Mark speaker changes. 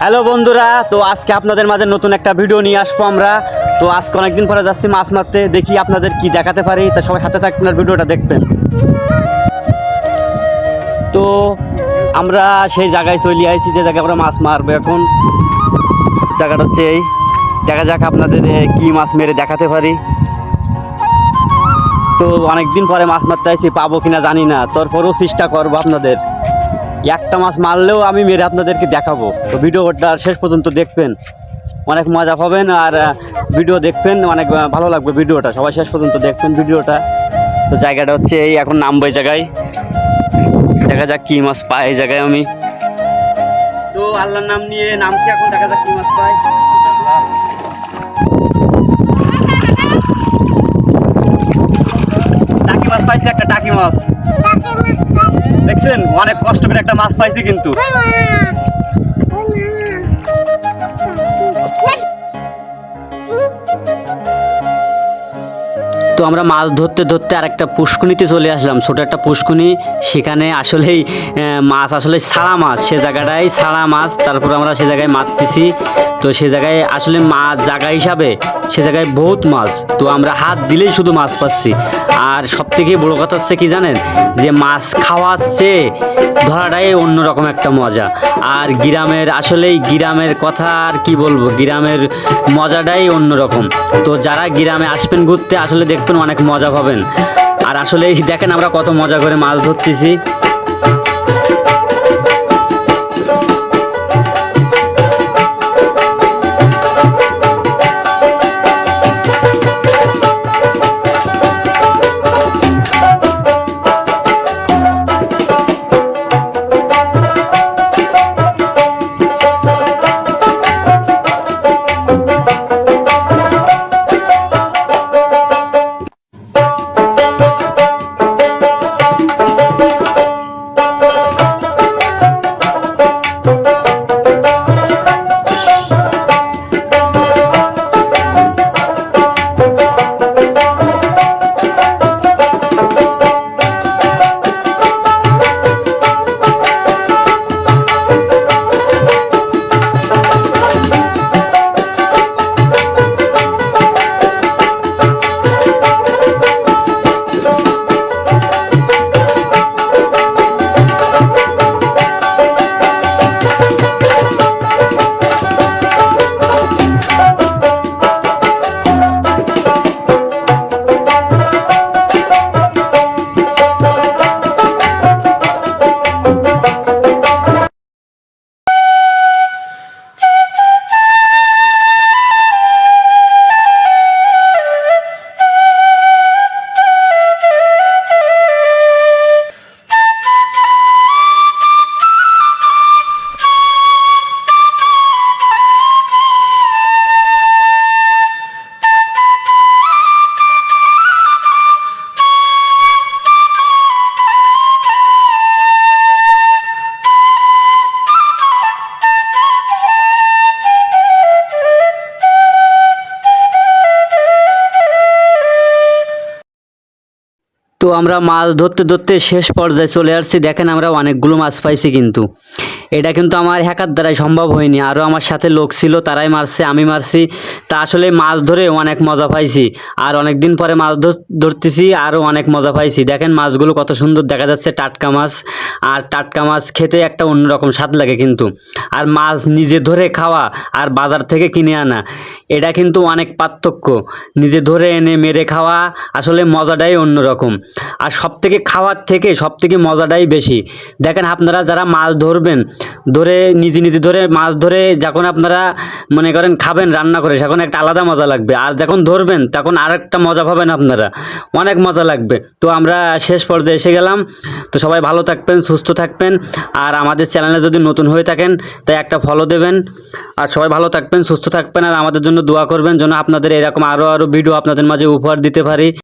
Speaker 1: Hello বন্ধুরা, তো আজকে আপনাদের মাঝে নতুন একটা ভিডিও নিয়ে আসব আমরা। তো আজকে অনেকদিন পরে যাচ্ছি মাছ মারতে, দেখি আপনাদের কি দেখাতে পারি। তা সবাই হাতে থাকবেন আর ভিডিওটা দেখবেন। তো আমরা সেই জায়গায় চলে আইছি, যে জায়গায় আমরা মাছ মারবো এখন। জায়গাটা হচ্ছে এই। দেখা যাক আপনাদের কি মাছ মেরে দেখাতে পারি। তো অনেকদিন পরে মাছ মারতে আইছি, পাবো কিনা জানি না। তারপরেও চেষ্টা করব আপনাদের। একটা মাছ মারলেও আমি মেরে আপনাদেরকে দেখাবো। তো ভিডিওটা শেষ পর্যন্ত দেখবেন। অনেক মজা পাবেন আর ভিডিও দেখবেন, অনেক ভালো লাগবে ভিডিওটা সবাই শেষ পর্যন্ত দেখবেন ভিডিওটা তো জায়গাটা হচ্ছে এই, এখন নামবো এই জায়গায়। দেখা যাক কি মাছ পাই এই জায়গায় আমি। তো আল্লাহর নাম নিয়ে নামছি এখন, দেখা যাক কি মাছ পাইছি একটা টাকি মাছ। দেখছেন? অনেক কষ্ট করে একটা মাছ পাইছি কিন্তু। তো আমরা মাছ ধরতে ধরতে আর একটা পুষ্কুনিতে চলে আসলাম। ছোট একটা পুষ্কুনি সেখানে আসলেই মাছ আসলে সারা মাছ। সে জায়গাটাই সারা মাছ, তারপর আমরা সে জায়গায় মারতেছি। তো সে জায়গায় আসলে মাছ জায়গা হিসাবে সে জায়গায় বহুত মাছ। তো আমরা হাত দিলেই শুধু মাছ পাচ্ছি। আর সব থেকে বড়ো কথা হচ্ছে কি জানেন? যে মাছ খাওয়ার চেয়ে ধরাটাই অন্যরকম একটা মজা। আর গ্রামের, আসলেই গ্রামের কথা আর কি বলব? গ্রামের মজাটাই অন্যরকম। তো যারা গ্রামে আসবেন ঘুরতে, আসলে দেখবেন অনেক মজা পাবেন। আর আসলে দেখেন আমরা কত মজা করে মাছ ধরতেছি। তো আমরা মাছ ধরতে ধরতে শেষ পর্যায়ে চলে আসছি। দেখেন আমরা অনেকগুলো মাছ পাইছি কিন্তু। এটা কিন্তু আমার হ্যাকার দ্বারাই সম্ভব হয়নি। আরও আমার সাথে লোক ছিল, তারাই মারছে, আমি মারছি। তা আসলে মাছ ধরে অনেক মজা পাইছি। আর অনেক দিন পরে মাছ ধর- ধরতেছি আরও অনেক মজা পাইছি। দেখেন মাছগুলো কত সুন্দর দেখা যাচ্ছে, টাটকা মাছ। আর টাটকা মাছ খেতে একটা অন্যরকম স্বাদ লাগে কিন্তু। আর মাছ নিজে ধরে খাওয়া আর বাজার থেকে কিনে আনা, এটা কিন্তু অনেক পার্থক্য। নিজে ধরে এনে মেরে খাওয়া আসলে মজাটাই অন্যরকম। আর সব থেকে খাওয়ার থেকে সব থেকে মজাটাই বেশি। দেখেন আপনারা যারা মাছ ধরবেন ধরে, নিজে নিজে ধরে, মাছ ধরে যখন আপনারা মনে করেন খাবেন, রান্না করে তখন একটা আলাদা মজা লাগবে। আর যখন ধরবেন, তখন আর একটা মজা পাবেন আপনারা। অনেক মজা লাগবে। তো আমরা শেষ পর্যায়ে এসে গেলাম। তো সবাই ভালো থাকবেন, সুস্থ থাকবেন। আর আমাদের চ্যানেলে যদি নতুন হয়ে থাকেন, তাই একটা ফলো দেবেন। আর সবাই ভালো থাকবেন, সুস্থ থাকবেন। আর আমাদের জন্য দোয়া করবেন, যেন আপনাদের এরকম আরও আরও ভিডিও আপনাদের মাঝে উপহার দিতে পারি।